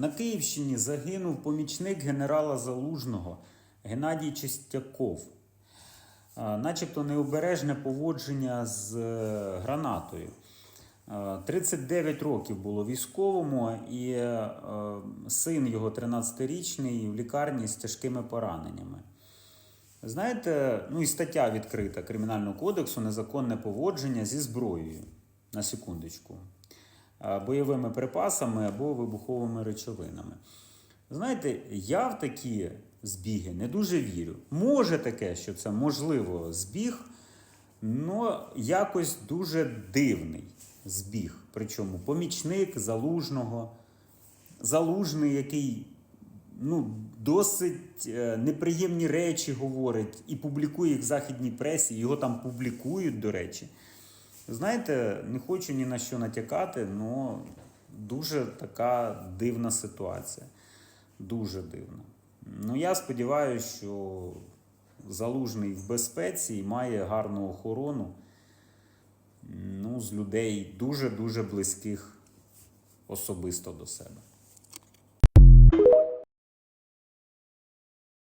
На Київщині загинув помічник генерала Залужного Геннадій Чистяков. Начебто необережне поводження з е, гранатою. Е, 39 років було військовому, і е, син його 13-річний в лікарні з тяжкими пораненнями. Знаєте, ну і стаття відкрита Кримінального кодексу незаконне поводження зі зброєю. На секундочку. А, Бойовими припасами або вибуховими речовинами. Знаєте, я в такі збіги не дуже вірю. Може таке, що це можливо збіг, але якось дуже дивний збіг. Причому помічник залужного, залужний, який ну, досить е, неприємні речі говорить і публікує їх в західній пресі, його там публікують, до речі. Знаєте, не хочу ні на що натякати, але дуже така дивна ситуація. Дуже дивна. Ну, я сподіваюся, що залужний в безпеці і має гарну охорону ну, з людей дуже-дуже близьких особисто до себе.